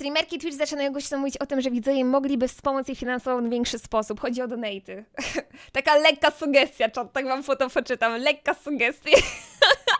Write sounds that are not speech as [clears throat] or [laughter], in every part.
Streamerki Twitch zaczynają głośno mówić o tym, że widzowie mogliby wspomóc ich finansowo w większy sposób. Chodzi o donaty. [laughs] Taka lekka sugestia, czat, tak wam foto poczytam. Lekka sugestia. [laughs]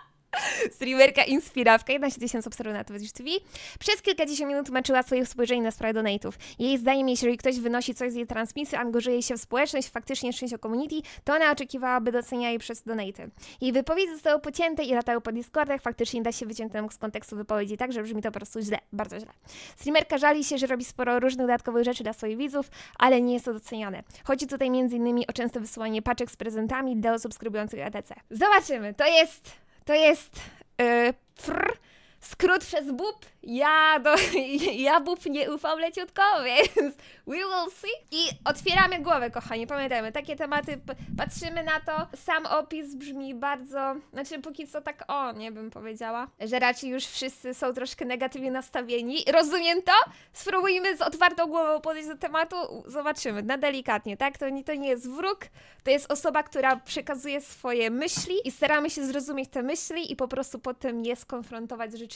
Streamerka Inspirawka, 11 tysięcy na Twitch TV, przez kilkadziesiąt minut męczyła swoich spojrzeń na sprawę donate'ów. Jej zdaniem, jeżeli ktoś wynosi coś z jej transmisji, angażuje się w społeczność, faktycznie częścią community, to ona oczekiwałaby docenia jej przez donate'y. Jej wypowiedzi zostały pocięte i latały po Discordach, faktycznie da się wyciąć z kontekstu wypowiedzi tak, że brzmi to po prostu źle, bardzo źle. Streamerka żali się, że robi sporo różnych dodatkowych rzeczy dla swoich widzów, ale nie jest to doceniane. Chodzi tutaj m.in. o częste wysyłanie paczek z prezentami dla subskrybujących ETC. Zobaczymy, to jest to jest yy, fr, skrót przez bób. Ja do, [laughs] ja bób nie ufam leciutko, [laughs] więc we will see. I otwieramy głowę, kochani, pamiętajmy, takie tematy, patrzymy na to. Sam opis brzmi bardzo, znaczy póki co tak o, nie bym powiedziała, że raczej już wszyscy są troszkę negatywnie nastawieni. Rozumiem to? Spróbujmy z otwartą głową podejść do tematu, zobaczymy, na delikatnie, tak? To nie, to nie jest wróg, to jest osoba, która przekazuje swoje myśli i staramy się zrozumieć te myśli i po prostu potem je skonfrontować z rzeczywistością.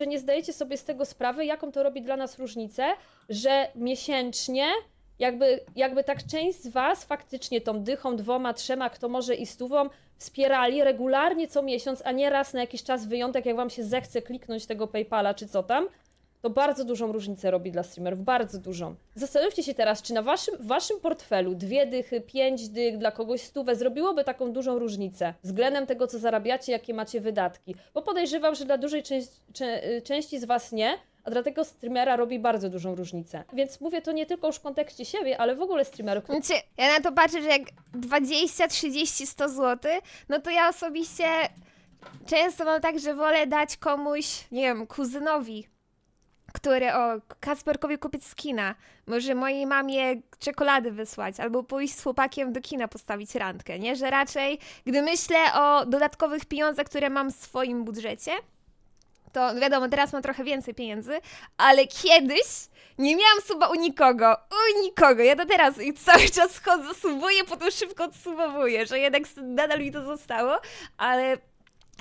Że nie zdajecie sobie z tego sprawy, jaką to robi dla nas różnicę, że miesięcznie jakby, jakby tak część z Was faktycznie tą dychą, dwoma, trzema, kto może i stówą wspierali regularnie co miesiąc, a nie raz na jakiś czas wyjątek, jak Wam się zechce kliknąć tego PayPala czy co tam, to bardzo dużą różnicę robi dla streamerów, bardzo dużą. Zastanówcie się teraz, czy na waszym, waszym portfelu dwie dychy, pięć dych, dla kogoś stówę zrobiłoby taką dużą różnicę względem tego, co zarabiacie, jakie macie wydatki. Bo podejrzewam, że dla dużej części, y, części z was nie, a dla tego streamera robi bardzo dużą różnicę. Więc mówię to nie tylko już w kontekście siebie, ale w ogóle streamerów, Znaczy, ja na to patrzę, że jak 20, 30, 100 zł, no to ja osobiście często mam tak, że wolę dać komuś, nie wiem, kuzynowi, który, o, Kasperkowi kupić skina, może mojej mamie czekolady wysłać, albo pójść z chłopakiem do kina postawić randkę, nie? Że raczej, gdy myślę o dodatkowych pieniądzach, które mam w swoim budżecie, to wiadomo, teraz mam trochę więcej pieniędzy, ale kiedyś nie miałam suba u nikogo, u nikogo. Ja do teraz cały czas chodzę, subuję, potem szybko odsubowuję, że jednak nadal mi to zostało, ale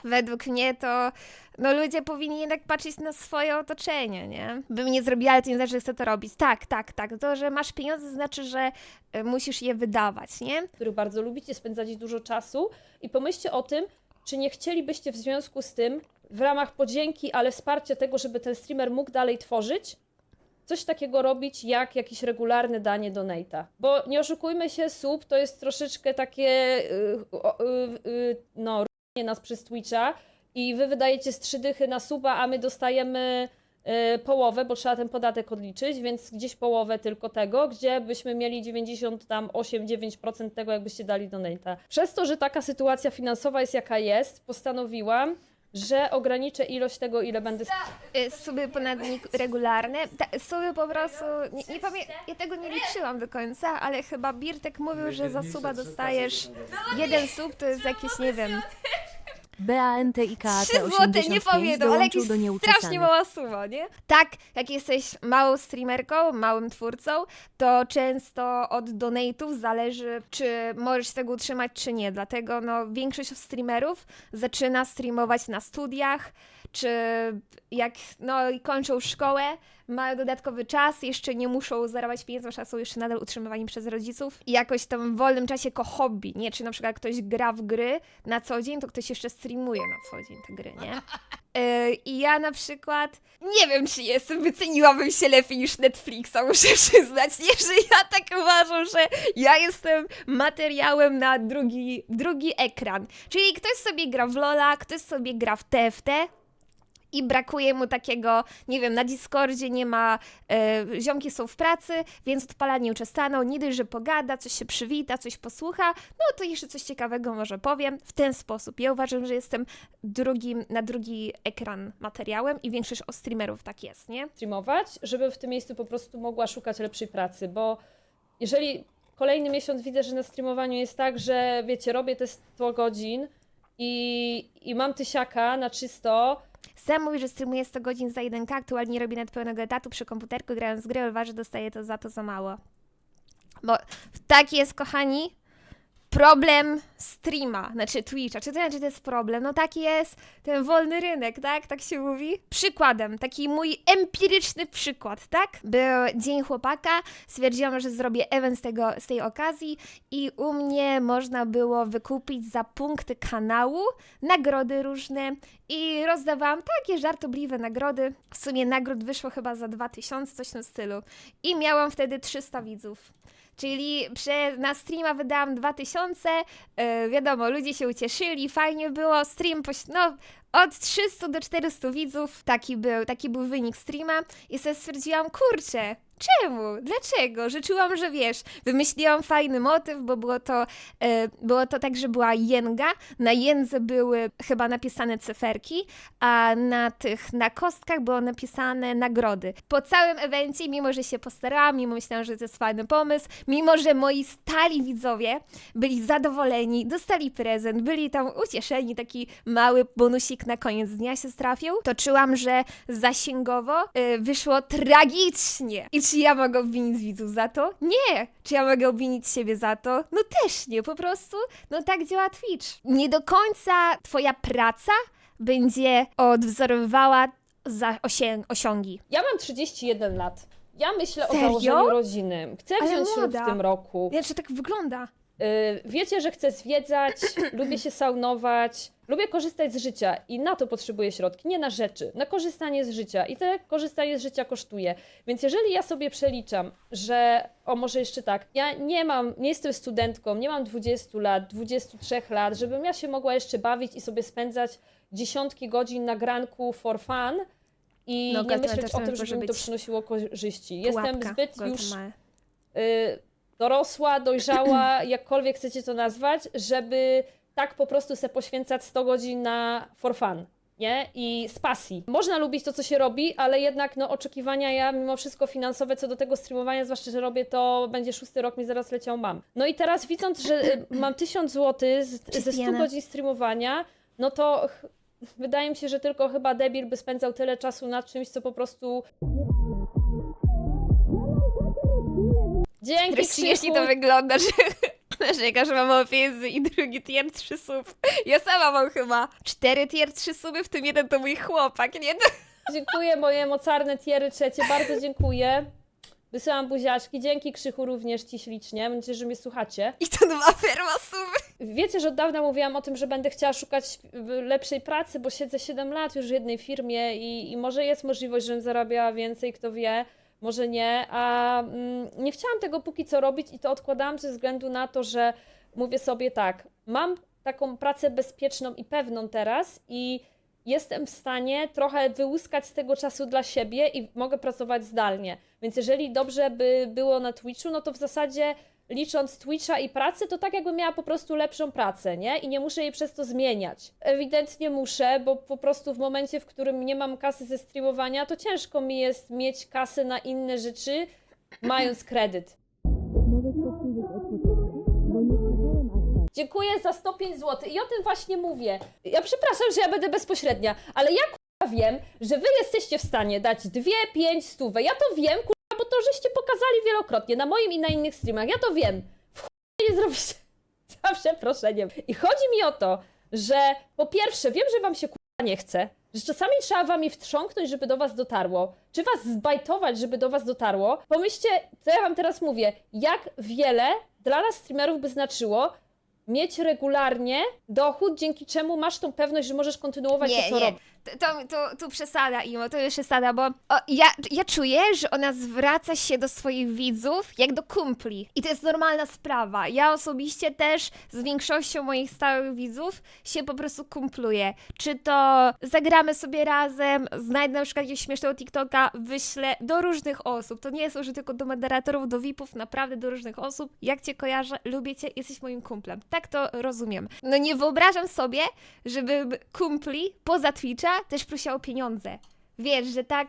według mnie to no ludzie powinni jednak patrzeć na swoje otoczenie, nie? Bym nie zrobiła, ale to nie znaczy, że chcę to robić. Tak, tak, tak. To, że masz pieniądze znaczy, że y, musisz je wydawać, nie? których bardzo lubicie, spędzacie dużo czasu i pomyślcie o tym, czy nie chcielibyście w związku z tym, w ramach podzięki, ale wsparcia tego, żeby ten streamer mógł dalej tworzyć, coś takiego robić jak jakieś regularne danie donate'a. Bo nie oszukujmy się, sub to jest troszeczkę takie yy, yy, yy, no, nas przez Twitcha i wy wydajecie z trzy dychy na suba, a my dostajemy yy, połowę, bo trzeba ten podatek odliczyć, więc gdzieś połowę tylko tego, gdzie byśmy mieli 98-9% tego, jakbyście dali donate'a. Przez to, że taka sytuacja finansowa jest jaka jest, postanowiłam, że ograniczę ilość tego, ile będę Y, Suby ponadnik regularne. Ta, suby po prostu. Nie, nie pamię- ja tego nie liczyłam do końca, ale chyba Birtek mówił, że za suba dostajesz jeden sub, to jest jakieś, nie wiem, BANT i KAT 3 złote, nie pamiętam, ale dołączył do strasznie mała suma, nie? Tak, jak jesteś małą streamerką, małym twórcą, to często od donate'ów zależy, czy możesz tego utrzymać, czy nie. Dlatego no, większość streamerów zaczyna streamować na studiach, czy jak no, kończą szkołę, mają dodatkowy czas, jeszcze nie muszą zarabiać pieniędzy, a są jeszcze nadal utrzymywani przez rodziców. I jakoś tam w wolnym czasie jako hobby, nie? Czy na przykład ktoś gra w gry na co dzień, to ktoś jeszcze streamuje na co dzień te gry, nie? Yy, I ja na przykład nie wiem, czy jestem, wyceniłabym się lepiej niż Netflixa, [laughs] muszę przyznać. Nie, że ja tak uważam, że ja jestem materiałem na drugi, drugi ekran. Czyli ktoś sobie gra w Lola, ktoś sobie gra w TFT, i brakuje mu takiego, nie wiem, na Discordzie nie ma, e, ziomki są w pracy, więc odpala nieuczestaną, nie dość, że pogada, coś się przywita, coś posłucha, no to jeszcze coś ciekawego może powiem. W ten sposób. Ja uważam, że jestem drugim, na drugi ekran materiałem i większość o streamerów tak jest, nie? streamować, żeby w tym miejscu po prostu mogła szukać lepszej pracy, bo jeżeli kolejny miesiąc widzę, że na streamowaniu jest tak, że wiecie, robię te 100 godzin i, i mam tysiaka na czysto, Sam mówi, że streamuje 100 godzin za 1K, aktualnie robi nawet pełnego etatu przy komputerku, grając w gry, uważa, że dostaje to za to za mało. Bo tak jest, kochani, problem streama, znaczy Twitcha. Czy to znaczy, to jest problem? No tak jest, ten wolny rynek, tak? Tak się mówi. Przykładem, taki mój empiryczny przykład, tak? Był Dzień Chłopaka, stwierdziłam, że zrobię event z, tego, z tej okazji i u mnie można było wykupić za punkty kanału nagrody różne i rozdawałam takie żartobliwe nagrody. W sumie nagród wyszło chyba za 2000, coś w tym stylu. I miałam wtedy 300 widzów. Czyli prze, na streama wydałam 2000, yy, wiadomo, ludzie się ucieszyli, fajnie było, stream, poś- no od 300 do 400 widzów, taki był, taki był wynik streama i sobie stwierdziłam, kurczę, czemu, dlaczego, że czułam, że wiesz, wymyśliłam fajny motyw, bo było to, e, było to tak, że była jęga, na jędze były chyba napisane cyferki, a na tych, na kostkach było napisane nagrody. Po całym evencie, mimo że się postarałam, mimo myślałam, że to jest fajny pomysł, mimo że moi stali widzowie byli zadowoleni, dostali prezent, byli tam ucieszeni, taki mały bonusik na koniec dnia się trafił, to czułam, że zasięgowo y, wyszło tragicznie. I czy ja mogę obwinić widzów za to? Nie. Czy ja mogę obwinić siebie za to? No też nie, po prostu, no tak działa Twitch. Nie do końca twoja praca będzie odwzorowywała za osiągi. Ja mam 31 lat. Ja myślę Serio? o założeniu rodziny. Chcę Ale wziąć ślub młoda. w tym roku. Znaczy tak wygląda. Y, Wiecie, że chcę zwiedzać, [clears throat] lubię się saunować, lubię korzystać z życia i na to potrzebuję środki, nie na rzeczy, na korzystanie z życia. I to korzystanie z życia kosztuje. Więc jeżeli ja sobie przeliczam, że, o może jeszcze tak, ja nie mam, nie jestem studentką, nie mam 20 lat, 23 lat, żebym ja się mogła jeszcze bawić i sobie spędzać dziesiątki godzin na granku for fun i No, nie myśleć o tym, żeby mi to przynosiło korzyści. Jestem zbyt już y, dorosła, dojrzała, [clears throat] jakkolwiek chcecie to nazwać, żeby tak po prostu se poświęcać 100 godzin na for fun. Nie? I z pasji. Można lubić to, co się robi, ale jednak no, oczekiwania ja mimo wszystko finansowe co do tego streamowania, zwłaszcza, że robię to, będzie szósty rok mi zaraz leciał mam. No i teraz widząc, że y, [clears throat] mam 1000 zł z, ze 100 Pijana. godzin streamowania, no to wydaje mi się, że tylko chyba debil by spędzał tyle czasu nad czymś, co po prostu... Dzięki, śmiesznie Krzychu. to wygląda, że narzeka, że mam pieniędzy i drugi tier 3 sub. Ja sama mam chyba cztery tier 3 suby, w tym jeden to mój chłopak, nie? Dziękuję, moje mocarne tiery trzecie, bardzo dziękuję. Wysyłam buziaczki, dzięki Krzychu również Ci ślicznie, mam nadzieję, że mnie słuchacie. I to dwa ferma suby. Wiecie, że od dawna mówiłam o tym, że będę chciała szukać lepszej pracy, bo siedzę 7 lat już w jednej firmie i, i może jest możliwość, żebym zarabiała więcej, kto wie, może nie, a mm, nie chciałam tego póki co robić i to odkładałam ze względu na to, że mówię sobie tak, mam taką pracę bezpieczną i pewną teraz i jestem w stanie trochę wyłuskać z tego czasu dla siebie i mogę pracować zdalnie. Więc jeżeli dobrze by było na Twitchu, no to w zasadzie licząc Twitcha i pracę, to tak jakbym miała po prostu lepszą pracę, nie? I nie muszę jej przez to zmieniać. Ewidentnie muszę, bo po prostu w momencie, w którym nie mam kasy ze streamowania, to ciężko mi jest mieć kasę na inne rzeczy, [clears throat] mając kredyt. Dziękuję za 105 zł. I o tym właśnie mówię. Ja przepraszam, że ja będę bezpośrednia, ale ja wiem, że wy jesteście w stanie dać 2, 5 stówę. Ja to wiem, to żeście pokazali wielokrotnie na moim i na innych streamach. Ja to wiem. W chuj nie zrobicie [laughs] za przeproszeniem. I chodzi mi o to, że po pierwsze, wiem, że wam się kurwa nie chce, że czasami trzeba wami wtrząknąć, żeby do was dotarło, czy was zbajtować, żeby do was dotarło. Pomyślcie, co ja wam teraz mówię, jak wiele dla nas streamerów by znaczyło mieć regularnie dochód, dzięki czemu masz tą pewność, że możesz kontynuować to, Nie, co nie. robisz. To, to, to, tu przesada, Imo, to już przesada, bo o, ja, ja czuję, że ona zwraca się do swoich widzów jak do kumpli. I to jest normalna sprawa. Ja osobiście też z większością moich stałych widzów się po prostu kumpluję. Czy to zagramy sobie razem, znajdę na przykład jakiegoś śmiesznego TikToka, wyślę do różnych osób. To nie służy tylko do moderatorów, do VIPów, naprawdę do różnych osób. Jak cię kojarzę, lubię cię, jesteś moim kumplem. Tak to rozumiem. No nie wyobrażam sobie, żeby kumpli poza Twitcha też prosiła o pieniądze. Wiesz, że tak,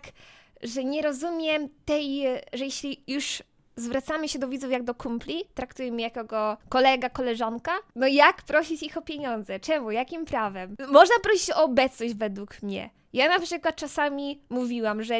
że nie rozumiem tej, że jeśli już zwracamy się do widzów jak do kumpli, traktujemy jako go kolega, koleżanka, no jak prosić ich o pieniądze? Czemu? Jakim prawem? Można prosić o obecność według mnie. Ja na przykład czasami mówiłam, że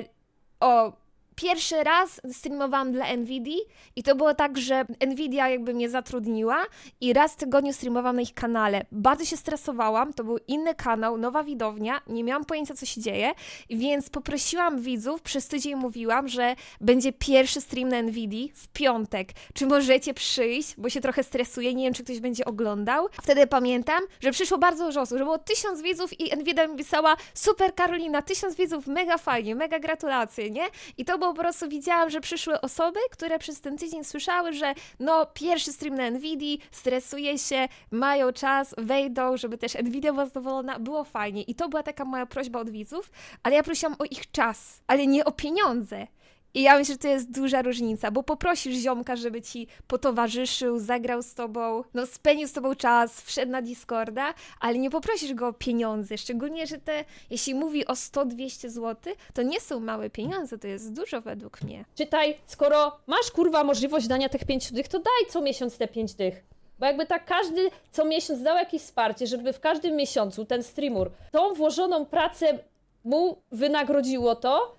o pierwszy raz streamowałam dla Nvidii i to było tak, że Nvidia jakby mnie zatrudniła i raz w tygodniu streamowałam na ich kanale. Bardzo się stresowałam, to był inny kanał, nowa widownia, nie miałam pojęcia co się dzieje, więc poprosiłam widzów, przez tydzień mówiłam, że będzie pierwszy stream na Nvidii w piątek. Czy możecie przyjść, bo się trochę stresuję, nie wiem czy ktoś będzie oglądał. Wtedy pamiętam, że przyszło bardzo dużo osób, że było tysiąc widzów i Nvidia mi pisała super Karolina, tysiąc widzów, mega fajnie, mega gratulacje, nie? I to było po prostu, widziałam, że przyszły osoby, które przez ten tydzień słyszały, że no pierwszy stream na Nvidii, stresuje się, mają czas, wejdą, żeby też Nvidia była zadowolona, było fajnie. I to była taka moja prośba od widzów, ale ja prosiłam o ich czas, ale nie o pieniądze. I ja myślę, że to jest duża różnica, bo poprosisz ziomka, żeby ci potowarzyszył, zagrał z tobą, no spędził z tobą czas, wszedł na Discorda, ale nie poprosisz go o pieniądze, szczególnie, że te, jeśli mówi o 100-200 zł, to nie są małe pieniądze, to jest dużo według mnie. Czytaj, skoro masz kurwa możliwość dania tych pięciu dych, to daj co miesiąc te pięć dych. Bo jakby tak każdy co miesiąc dał jakieś wsparcie, żeby w każdym miesiącu ten streamer tą włożoną pracę mu wynagrodziło to,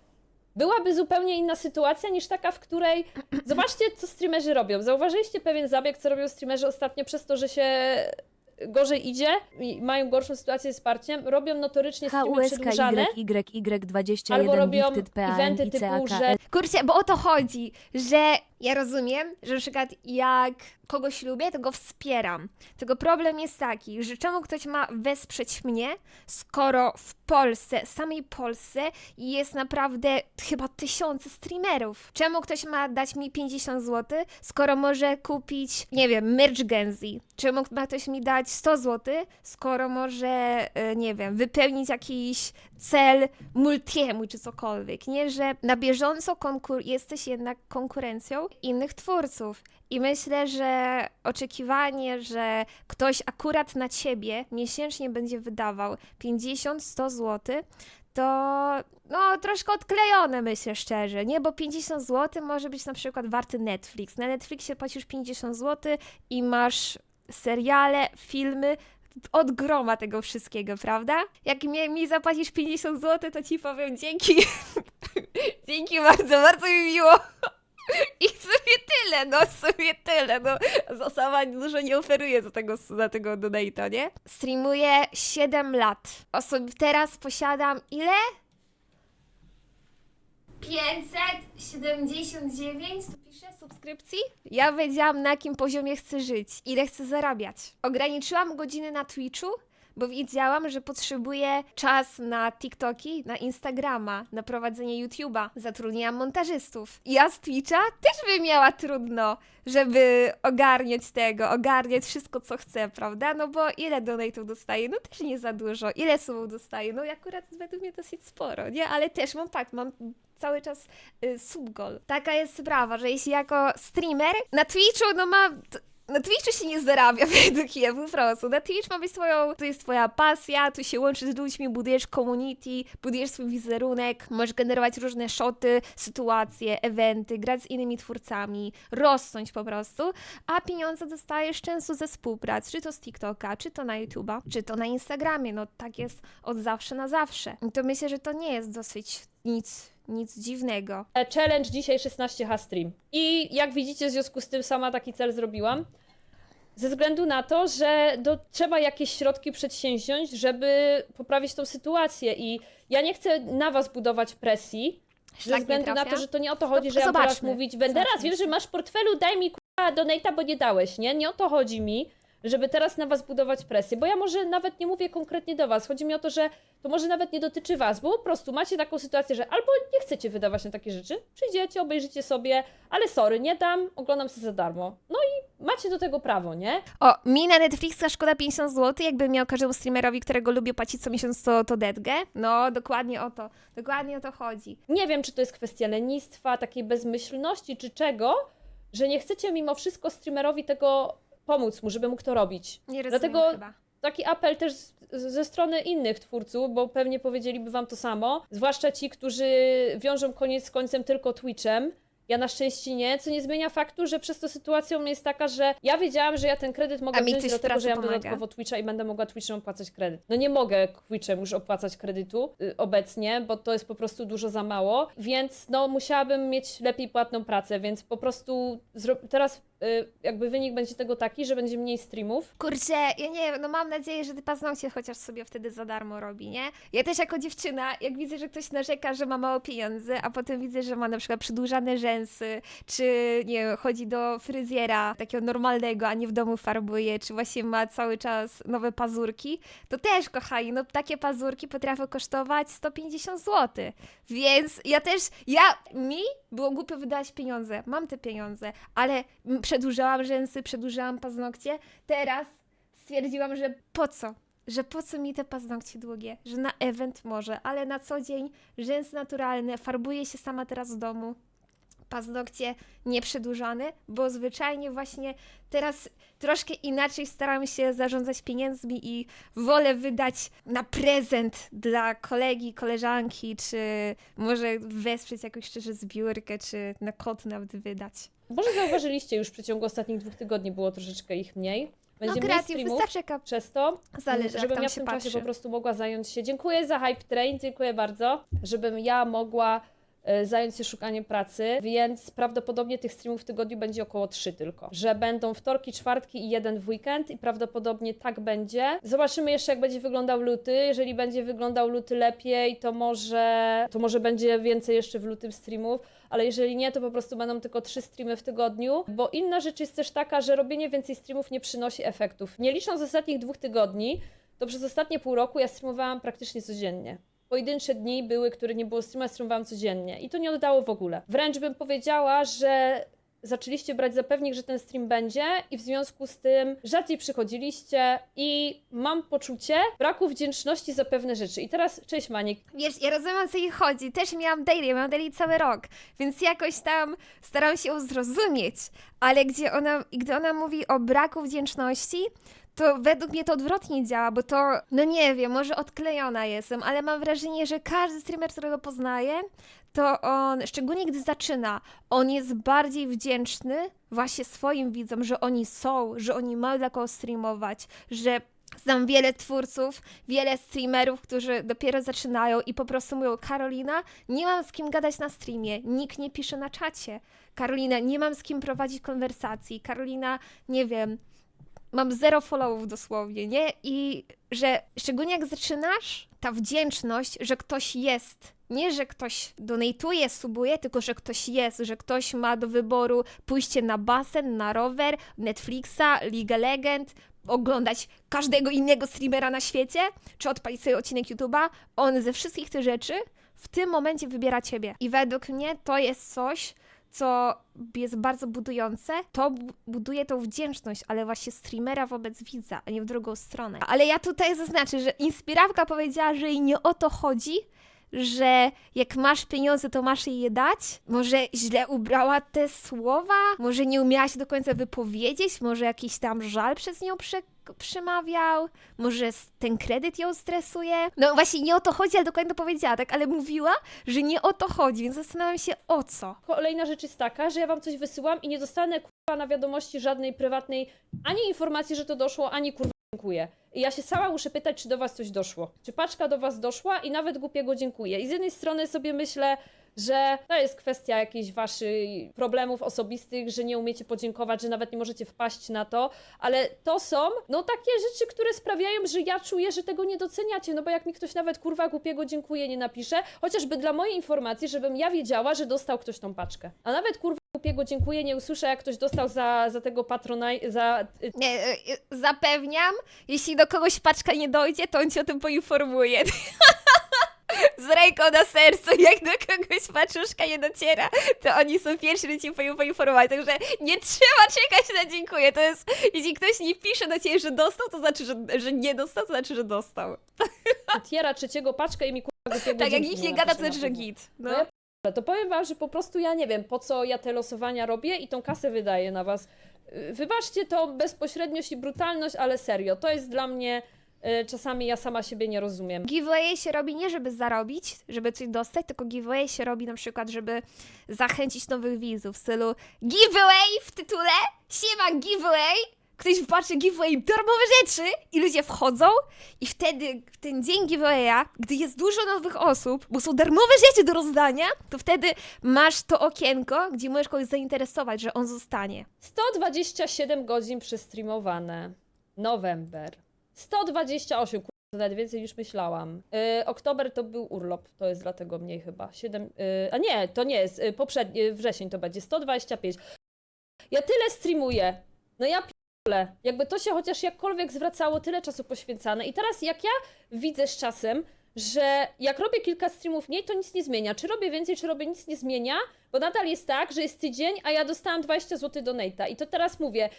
byłaby zupełnie inna sytuacja niż taka, w której. [clears throat] Zobaczcie, co streamerzy robią. Zauważyliście pewien zabieg, co robią streamerzy ostatnio przez to, że się gorzej idzie i mają gorszą sytuację z wsparciem. Robią notorycznie streamy HUSK przedłużane. YY21 Albo robią PAN eventy typu, że Kurczę, bo o to chodzi, że ja rozumiem, że na przykład jak kogoś lubię, to go wspieram. Tylko problem jest taki, że czemu ktoś ma wesprzeć mnie, skoro w Polsce, samej Polsce jest naprawdę chyba tysiące streamerów. Czemu ktoś ma dać mi 50 zł, skoro może kupić, nie wiem, merch Genzi? Czemu ma ktoś mi dać 100 zł, skoro może, e, nie wiem, wypełnić jakiś cel multiemu czy cokolwiek, nie? Że na bieżąco konkur- jesteś jednak konkurencją innych twórców. I myślę, że oczekiwanie, że ktoś akurat na ciebie miesięcznie będzie wydawał 50-100 zł, to no troszkę odklejone myślę szczerze, nie? Bo 50 zł może być na przykład warty Netflix. Na Netflixie płacisz 50 zł i masz seriale, filmy, od groma tego wszystkiego, prawda? Jak mi, mi zapłacisz 50 zł, to ci powiem dzięki. [laughs] dzięki bardzo, bardzo mi miło. I w sumie tyle, no w sumie tyle, no. Osoba dużo nie oferuje za tego, za tego donate'a, nie? Streamuję 7 lat. Osob teraz posiadam ile? 579 tu pisze subskrypcji? Ja wiedziałam na jakim poziomie chcę żyć, ile chcę zarabiać. Ograniczyłam godziny na Twitchu, bo wiedziałam, że potrzebuję czas na TikToki, na Instagrama, na prowadzenie YouTube'a. Zatrudniłam montażystów. Ja z Twitcha też bym miała trudno, żeby ogarniać tego, ogarniać wszystko, co chcę, prawda? No bo ile donate'ów dostaję? No też nie za dużo. Ile sumów dostaję? No akurat według mnie dosyć sporo, nie? Ale też mam tak, mam cały czas y, subgol. Taka jest sprawa, że jeśli jako streamer na Twitchu, no ma... Na Twitchu się nie zarabia [laughs] według mnie po prostu. Na Twitch ma być twoją, to jest twoja pasja, tu się łączysz z ludźmi, budujesz community, budujesz swój wizerunek, możesz generować różne shoty, sytuacje, eventy, grać z innymi twórcami, rosnąć po prostu, a pieniądze dostajesz często ze współprac, czy to z TikToka, czy to na YouTube'a, czy to na Instagramie, no tak jest od zawsze na zawsze. I to myślę, że to nie jest dosyć nic, nic dziwnego. E, Challenge dzisiaj 16H stream. I jak widzicie, w związku z tym sama taki cel zrobiłam. Ze względu na to, że do, trzeba jakieś środki przedsięwziąć, żeby poprawić tą sytuację. I ja nie chcę na was budować presji, ze nie względu na trafia? to, że to nie o to chodzi, To że ja mam teraz zobaczmy. mówić, będę raz, Zobaczmy. wiem, że masz w portfelu, daj mi k***a donate'a, bo nie dałeś, nie? Nie o to chodzi mi, żeby teraz na was budować presję, bo ja może nawet nie mówię konkretnie do was, chodzi mi o to, że to może nawet nie dotyczy was, bo po prostu macie taką sytuację, że albo nie chcecie wydawać na takie rzeczy, przyjdziecie, obejrzycie sobie, ale sorry, nie dam, oglądam sobie za darmo. No i macie do tego prawo, nie? O, mi na Netflixa szkoda 50 zł, jakbym miał każdemu streamerowi, którego lubię płacić co miesiąc, to, to detgę. No, dokładnie o to, dokładnie o to chodzi. Nie wiem, czy to jest kwestia lenistwa, takiej bezmyślności, czy czego, że nie chcecie mimo wszystko streamerowi tego pomóc mu, żeby mógł to robić. Nie rozumiem Dlatego- chyba. Taki apel też z, ze strony innych twórców, bo pewnie powiedzieliby wam to samo, zwłaszcza ci, którzy wiążą koniec z końcem tylko Twitchem Ja na szczęście nie, co nie zmienia faktu, że przez to sytuacja u mnie jest taka, że ja wiedziałam, że ja ten kredyt mogę A mi wziąć ktoś w dlatego, pracy że ja mam pomaga. dodatkowo Twitcha i będę mogła Twitchem opłacać kredyt. No nie mogę Twitchem już opłacać kredytu y, obecnie, bo to jest po prostu dużo za mało, więc no musiałabym mieć lepiej płatną pracę, więc po prostu zro- teraz y, jakby wynik będzie tego taki, że będzie mniej streamów. Kurczę, ja nie wiem, no mam nadzieję, że ty paznokcie chociaż sobie wtedy za darmo robi, nie? Ja też jako dziewczyna, jak widzę, że ktoś narzeka, że ma mało pieniędzy, a potem widzę, że ma na przykład przedłużane rzęsy, czy nie wiem, chodzi do fryzjera takiego normalnego, a nie w domu farbuje, czy właśnie ma cały czas nowe pazurki, to też, kochani, no takie pazurki potrafią kosztować 150 zł. Więc ja też, ja, mi było głupio wydać pieniądze, mam te pieniądze, ale przedłużałam rzęsy, przedłużałam paznokcie, teraz stwierdziłam, że po co? Że po co mi te paznokcie długie? Że na event może, ale na co dzień rzęsy naturalne, farbuję się sama teraz w domu. Paznokcie nieprzedłużone, bo zwyczajnie właśnie teraz troszkę inaczej staram się zarządzać pieniędzmi i wolę wydać na prezent dla kolegi, koleżanki, czy może wesprzeć jakąś szczerze zbiórkę, czy na kod nawet wydać. Może zauważyliście już w przeciągu ostatnich dwóch tygodni było troszeczkę ich mniej. Będzie no mniej streamów jaka przez to, zależy, jak żebym ja w tym patrzy. czasie po prostu mogła zająć się. Dziękuję za Hype Train, dziękuję bardzo, żebym ja mogła zająć się szukaniem pracy, więc prawdopodobnie tych streamów w tygodniu będzie około trzy tylko. Że będą wtorki, czwartki i jeden w weekend i prawdopodobnie tak będzie. Zobaczymy jeszcze jak będzie wyglądał luty. Jeżeli będzie wyglądał luty lepiej, to może, to może będzie więcej jeszcze w lutym streamów, ale jeżeli nie, to po prostu będą tylko trzy streamy w tygodniu, bo inna rzecz jest też taka, że robienie więcej streamów nie przynosi efektów. Nie licząc ostatnich dwóch tygodni, to przez ostatnie pół roku ja streamowałam praktycznie codziennie. Pojedyncze dni były, które nie było streama, streamowałam codziennie i to nie oddało w ogóle. Wręcz bym powiedziała, że zaczęliście brać za pewnik, że ten stream będzie i w związku z tym rzadziej przychodziliście i mam poczucie braku wdzięczności za pewne rzeczy. I teraz, cześć Manik, Wiesz, ja rozumiem o co jej chodzi. Też miałam daily, ja miałam daily cały rok, więc jakoś tam staram się ją zrozumieć, ale gdzie ona, gdy ona mówi o braku wdzięczności, to według mnie to odwrotnie działa, bo to, no nie wiem, może odklejona jestem, ale mam wrażenie, że każdy streamer, którego poznaję, to on, szczególnie gdy zaczyna, on jest bardziej wdzięczny właśnie swoim widzom, że oni są, że oni mają dla kogo streamować, że znam wiele twórców, wiele streamerów, którzy dopiero zaczynają i po prostu mówią, Karolina, nie mam z kim gadać na streamie, nikt nie pisze na czacie. Karolina, nie mam z kim prowadzić konwersacji. Karolina, nie wiem, mam zero followów dosłownie, nie? I że szczególnie jak zaczynasz, ta wdzięczność, że ktoś jest. Nie, że ktoś donatuje, subuje, tylko że ktoś jest, że ktoś ma do wyboru pójście na basen, na rower, Netflixa, League of Legend, oglądać każdego innego streamera na świecie, czy odpalić sobie odcinek YouTube'a. On ze wszystkich tych rzeczy w tym momencie wybiera ciebie. I według mnie to jest coś, co jest bardzo budujące, to bu- buduje tą wdzięczność, ale właśnie streamera wobec widza, a nie w drugą stronę. Ale ja tutaj zaznaczę, że inspirawka powiedziała, że jej nie o to chodzi, że jak masz pieniądze, to masz jej je dać? Może źle ubrała te słowa? Może nie umiała się do końca wypowiedzieć? Może jakiś tam żal przez nią prze przemawiał? Może ten kredyt ją stresuje? No właśnie nie o to chodzi, ale dokładnie to powiedziała, tak? Ale mówiła, że nie o to chodzi, więc zastanawiam się o co. Kolejna rzecz jest taka, że ja wam coś wysyłam i nie dostanę kurwa na wiadomości żadnej prywatnej ani informacji, że to doszło, ani kurwa dziękuję. I ja się sama muszę pytać, czy do was coś doszło. Czy paczka do was doszła i nawet głupiego dziękuję. I z jednej strony sobie myślę, że to jest kwestia jakichś waszych problemów osobistych, że nie umiecie podziękować, że nawet nie możecie wpaść na to, ale to są no takie rzeczy, które sprawiają, że ja czuję, że tego nie doceniacie, no bo jak mi ktoś nawet kurwa głupiego dziękuję nie napisze, chociażby dla mojej informacji, żebym ja wiedziała, że dostał ktoś tą paczkę. A nawet kurwa głupiego dziękuję nie usłyszę, jak ktoś dostał za, za tego patrona, za y, Nie, e, e, zapewniam, jeśli do kogoś paczka nie dojdzie, to on ci o tym poinformuje. [laughs] Z ręką na sercu, [laughs] jak do kogoś paczuszka nie dociera, to oni są pierwsi, którzy ci powiną poinformować. Także nie trzeba czekać na dziękuję. To jest, jeśli ktoś nie pisze do ciebie, że dostał, to znaczy, że, że nie dostał, to znaczy, że dostał. [laughs] tiera trzeciego paczkę i mi kurwa głupiego Tak, jak nikt nie gada, to znaczy, na że git. No No. ja to powiem wam, że po prostu ja nie wiem, po co ja te losowania robię i tą kasę wydaję na was. Wybaczcie to bezpośredniość i brutalność, ale serio, to jest dla mnie czasami ja sama siebie nie rozumiem. Giveaway się robi nie żeby zarobić, żeby coś dostać, tylko giveaway się robi na przykład, żeby zachęcić nowych widzów w stylu giveaway w tytule, siema giveaway, ktoś wpatrzy giveaway darmowe rzeczy i ludzie wchodzą i wtedy w ten dzień giveawaya, gdy jest dużo nowych osób, bo są darmowe rzeczy do rozdania, to wtedy masz to okienko, gdzie możesz kogoś zainteresować, że on zostanie. 127 godzin przestreamowane. November. 128, kurde, nawet więcej niż myślałam. Yy, oktober to był urlop, to jest dlatego mniej chyba. 7, yy, a nie, to nie jest, yy, poprzedni, yy, wrzesień to będzie, 125. Ja tyle streamuję. No ja p***le. Jakby to się chociaż jakkolwiek zwracało, tyle czasu poświęcane. I teraz jak ja widzę z czasem, że jak robię kilka streamów mniej, to nic nie zmienia. Czy robię więcej, czy robię nic nie zmienia, bo nadal jest tak, że jest tydzień, a ja dostałam 20 zł donate'a. I to teraz mówię,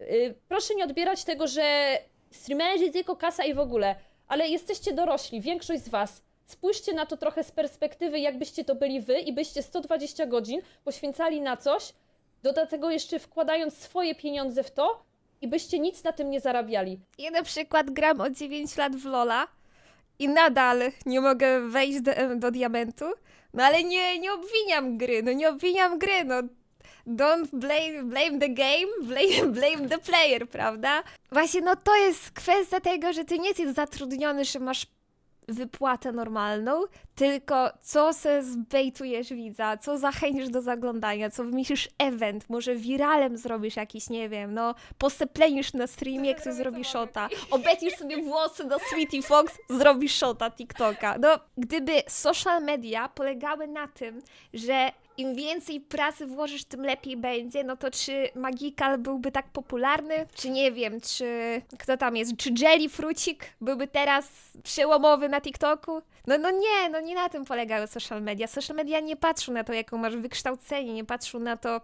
yy, proszę nie odbierać tego, że streamerzy tylko kasa i w ogóle, ale jesteście dorośli, większość z was. Spójrzcie na to trochę z perspektywy, jakbyście to byli wy i byście 120 godzin poświęcali na coś, do tego jeszcze wkładając swoje pieniądze w to i byście nic na tym nie zarabiali. Ja na przykład gram od 9 lat w Lola i nadal nie mogę wejść do, do diamentu, no ale nie, nie obwiniam gry, no nie obwiniam gry, no don't blame, blame the game, [laughs] blame, blame the player, prawda? Właśnie no to jest kwestia tego, że ty nie jesteś zatrudniony, że masz wypłatę normalną, tylko co se zbejtujesz widza, co zachęcisz do zaglądania, co wymyślisz event, może wiralem zrobisz jakiś, nie wiem, no poseplenisz na streamie, ktoś zrobi shota, obetnisz sobie włosy do Sweetie Fox, zrobisz shota TikToka. No, gdyby social media polegały na tym, że im więcej pracy włożysz, tym lepiej będzie, no to czy Magical byłby tak popularny? Czy nie wiem, czy kto tam jest? Czy Jelly Frucik byłby teraz przełomowy na TikToku? No, no nie, no nie na tym polegały social media. Social media nie patrzą na to, jaką masz wykształcenie, nie patrzą na to,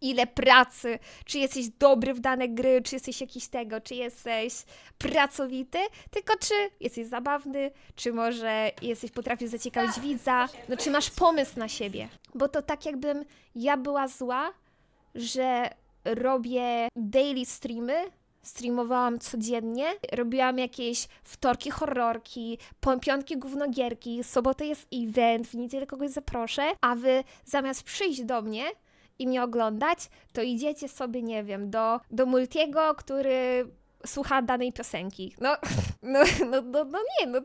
ile pracy, czy jesteś dobry w dane gry, czy jesteś jakiś tego, czy jesteś pracowity, tylko czy jesteś zabawny, czy może jesteś, potrafisz zaciekawić widza, no czy masz pomysł na siebie. Bo to tak jakbym ja była zła, że robię daily streamy, streamowałam codziennie, robiłam jakieś wtorki horrorki, piątki gównogierki, sobotę jest event, w niedzielę kogoś zaproszę, a wy zamiast przyjść do mnie i mnie oglądać, to idziecie sobie, nie wiem, do, do Multiego, który słucha danej piosenki. No, [laughs] no, no, no, no nie, no,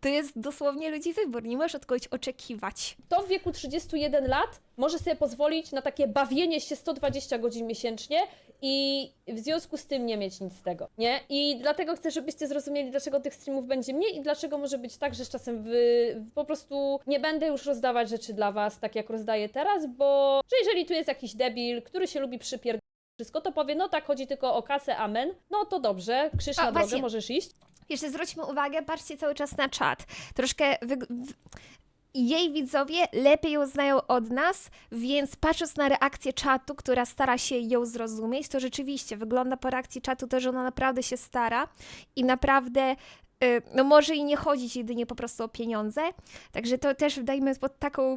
to jest dosłownie ludzi wybór, nie możesz od kogoś oczekiwać. To w wieku 31 lat może sobie pozwolić na takie bawienie się 120 godzin miesięcznie i w związku z tym nie mieć nic z tego, nie? I dlatego chcę, żebyście zrozumieli, dlaczego tych streamów będzie mniej i dlaczego może być tak, że z czasem wy po prostu nie będę już rozdawać rzeczy dla was, tak jak rozdaję teraz, bo że jeżeli tu jest jakiś debil, który się lubi przypierdolić wszystko, to powie, no tak, chodzi tylko o kasę, amen, no to dobrze, krzyż na drogę, właśnie. możesz iść. Jeszcze zwróćmy uwagę, patrzcie cały czas na czat. Troszkę wyg- jej widzowie lepiej ją znają od nas, więc patrząc na reakcję czatu, która stara się ją zrozumieć, to rzeczywiście wygląda po reakcji czatu to, że ona naprawdę się stara i naprawdę. Y, No może i nie chodzić jedynie po prostu o pieniądze, także to też dajmy pod taką,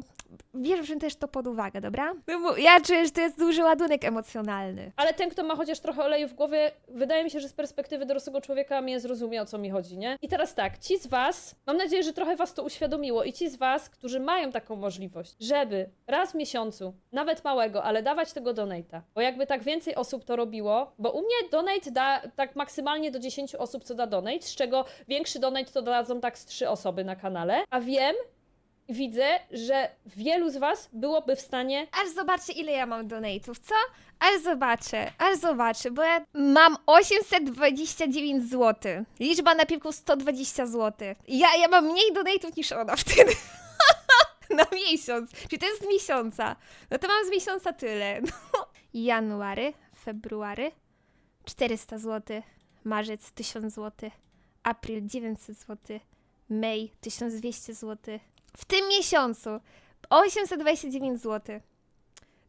bierzmy też to pod uwagę, dobra? No ja czuję, że to jest duży ładunek emocjonalny. Ale ten, kto ma chociaż trochę oleju w głowie, wydaje mi się, że z perspektywy dorosłego człowieka mnie zrozumie, o co mi chodzi, nie? I teraz tak, ci z was, mam nadzieję, że trochę was to uświadomiło i ci z was, którzy mają taką możliwość, żeby raz w miesiącu, nawet małego, ale dawać tego donate'a, bo jakby tak więcej osób to robiło, bo u mnie donate da tak maksymalnie do 10 osób, co da donate, z czego większy donate to dadzą tak z 3 osoby na kanale, a wiem, widzę, że wielu z was byłoby w stanie Aż zobaczę, ile ja mam donate'ów, co? Aż zobaczę, aż zobaczę, bo ja mam 829 zł. Liczba na piłku 120 zł. Ja, ja mam mniej donate'ów niż ona [laughs] wtedy. na miesiąc. Czyli to jest z miesiąca. No to mam z miesiąca tyle. No. January, february 400 zł. Marzec 1000 zł. April 900 zł. Maj 1200 zł. W tym miesiącu 829 zł.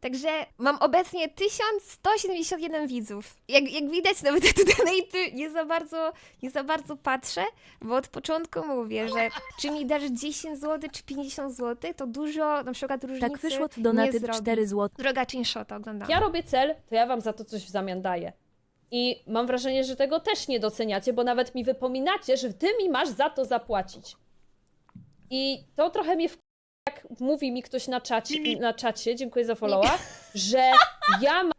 Także mam obecnie 1171 widzów. Jak, jak widać, nawet te donaty nie za bardzo, nie za bardzo patrzę, bo od początku mówię, że czy mi dasz 10 zł, czy 50 zł, to dużo na przykład różnicy Tak wyszło to donaty zrobi. 4 zł. Droga Chinshota oglądam. ja robię cel, to ja wam za to coś w zamian daję. I mam wrażenie, że tego też nie doceniacie, bo nawet mi wypominacie, że ty mi masz za to zapłacić. I to trochę mnie w... jak mówi mi ktoś na czacie, na czacie, dziękuję za followa, że ja mam, [laughs]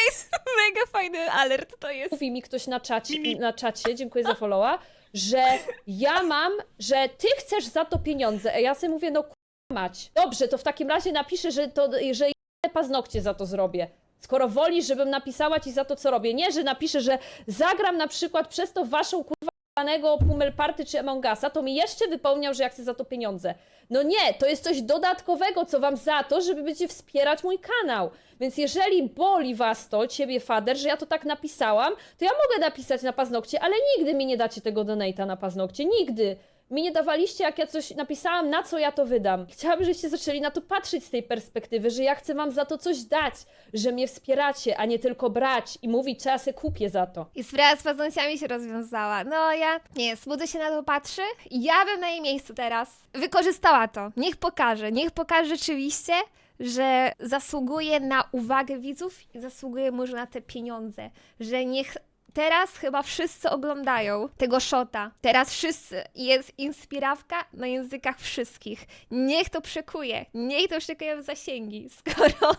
[laughs] Mega fajny alert to jest. mówi mi ktoś na czacie, na czacie, dziękuję za followa, że ja mam, że ty chcesz za to pieniądze. A ja sobie mówię, no k***a mać. Dobrze, to w takim razie napiszę, że to, że ja paznokcie za to zrobię. Skoro wolisz, żebym napisała ci za to, co robię. Nie, że napiszę, że zagram na przykład przez to waszą kurwa danego Pummel Party czy Among Usa, to mi jeszcze wypełniał, że ja chcę za to pieniądze. No nie, to jest coś dodatkowego, co wam za to, żeby będziecie wspierać mój kanał. Więc jeżeli boli was to, ciebie fader, że ja to tak napisałam, to ja mogę napisać na paznokcie, ale nigdy mi nie dacie tego donata na paznokcie. Nigdy. Mi nie dawaliście, jak ja coś napisałam, na co ja to wydam. Chciałabym, żebyście zaczęli na to patrzeć z tej perspektywy, że ja chcę wam za to coś dać, że mnie wspieracie, a nie tylko brać i mówić, co ja kupię za to. I sprawa z paznokciami się rozwiązała. No ja, nie, Smudo się na to patrzy ja bym na jej miejscu teraz wykorzystała to. Niech pokaże, niech pokaże rzeczywiście, że zasługuje na uwagę widzów i zasługuje może na te pieniądze. Że niech teraz chyba wszyscy oglądają tego shota. Teraz wszyscy. Jest inspirawka na językach wszystkich. Niech to przekuje. Niech to przekuje w zasięgi. [laughs] Skoro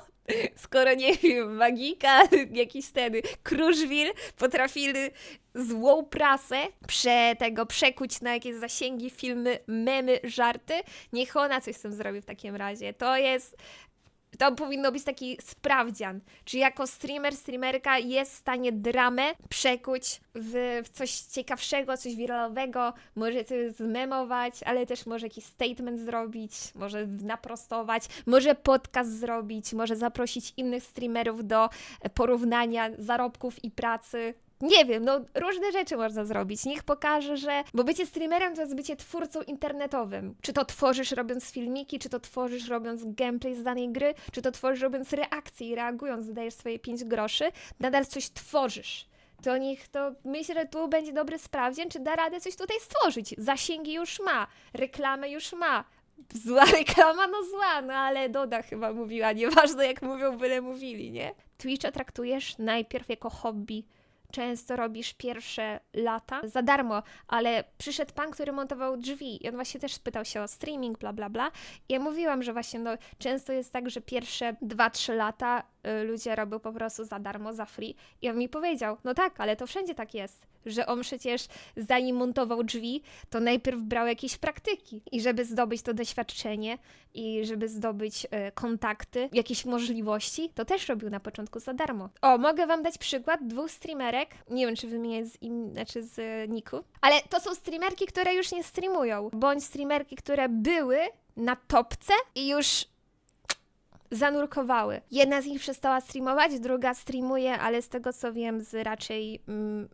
skoro nie wiem, Magika, jakiś ten Kruszwil potrafili złą prasę prze tego przekuć na jakieś zasięgi, filmy, memy, żarty, niech ona coś z tym zrobi w takim razie. To jest to powinno być taki sprawdzian. Czy jako streamer, streamerka jest w stanie dramę przekuć w, w coś ciekawszego, coś wiralowego, może coś zmemować, ale też może jakiś statement zrobić, może naprostować, może podcast zrobić, może zaprosić innych streamerów do porównania zarobków i pracy. Nie wiem, no różne rzeczy można zrobić. Niech pokaże, że. Bo bycie streamerem to jest bycie twórcą internetowym. Czy to tworzysz robiąc filmiki, czy to tworzysz robiąc gameplay z danej gry, czy to tworzysz robiąc reakcje i reagując, wydajesz swoje 5 groszy, nadal coś tworzysz. To niech to. Myślę, że tu będzie dobry sprawdzian, czy da radę coś tutaj stworzyć. Zasięgi już ma, reklamę już ma. Zła [laughs] reklama, no zła, no ale Doda chyba mówiła, nieważne jak mówią, byle mówili, nie? Twitcha traktujesz najpierw jako hobby, często robisz pierwsze lata za darmo, ale przyszedł pan, który montował drzwi i on właśnie też spytał się o streaming, bla, bla, bla. I ja mówiłam, że właśnie no, często jest tak, że pierwsze 2-3 lata y, ludzie robią po prostu za darmo, za free. I on mi powiedział, no tak, ale to wszędzie tak jest, że on przecież zanim montował drzwi, to najpierw brał jakieś praktyki i żeby zdobyć to doświadczenie i żeby zdobyć e, kontakty, jakieś możliwości, to też robił na początku za darmo. O, mogę wam dać przykład dwóch streamerek, nie wiem czy wymieniać z im, znaczy z e, Niku, ale to są streamerki, które już nie streamują, bądź streamerki, które były na topce i już zanurkowały. Jedna z nich przestała streamować, druga streamuje, ale z tego co wiem, z raczej mm,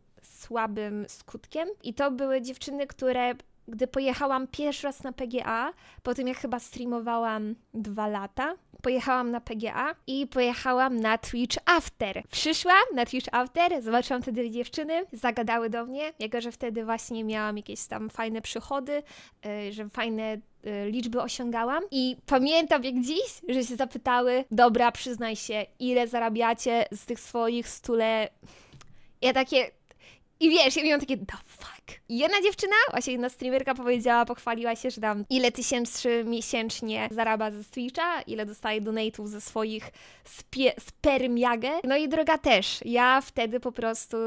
słabym skutkiem. I to były dziewczyny, które gdy pojechałam pierwszy raz na PGA, po tym jak chyba streamowałam dwa lata, pojechałam na PGA i pojechałam na Twitch After. Przyszłam na Twitch After, zobaczyłam te dwie dziewczyny, zagadały do mnie, jako że wtedy właśnie miałam jakieś tam fajne przychody, yy, że fajne y, liczby osiągałam i pamiętam jak dziś, że się zapytały, dobra, przyznaj się, ile zarabiacie z tych swoich stule... Ja takie... I wiesz, ja miałam takie, the fuck? I jedna dziewczyna, właśnie jedna streamerka powiedziała, pochwaliła się, że tam ile tysięcy miesięcznie zarabia ze Twitcha, ile dostaje donate'ów ze swoich spie-. No i droga też. Ja wtedy po prostu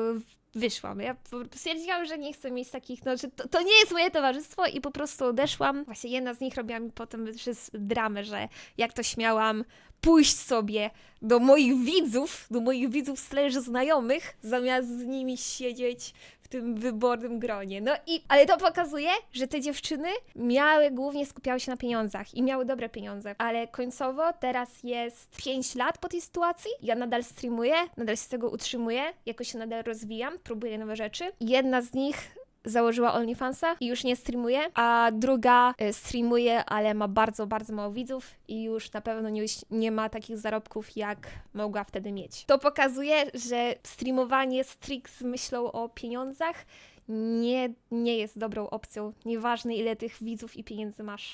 wyszłam. Ja stwierdziłam, że nie chcę mieć takich, no, że to, to nie jest moje towarzystwo i po prostu odeszłam. Właśnie jedna z nich robiła mi potem przez dramę, że jak to śmiałam pójść sobie do moich widzów, do moich widzów slash znajomych, zamiast z nimi siedzieć w tym wybornym gronie. No i, ale to pokazuje, że te dziewczyny miały, głównie skupiały się na pieniądzach i miały dobre pieniądze, ale końcowo teraz jest 5 lat po tej sytuacji. Ja nadal streamuję, nadal się z tego utrzymuję, jakoś się nadal rozwijam, próbuję nowe rzeczy. Jedna z nich założyła OnlyFansa i już nie streamuje, a druga y, streamuje, ale ma bardzo, bardzo mało widzów i już na pewno nie, nie ma takich zarobków, jak mogła wtedy mieć. To pokazuje, że streamowanie strict z myślą o pieniądzach nie, nie jest dobrą opcją. Nieważne ile tych widzów i pieniędzy masz.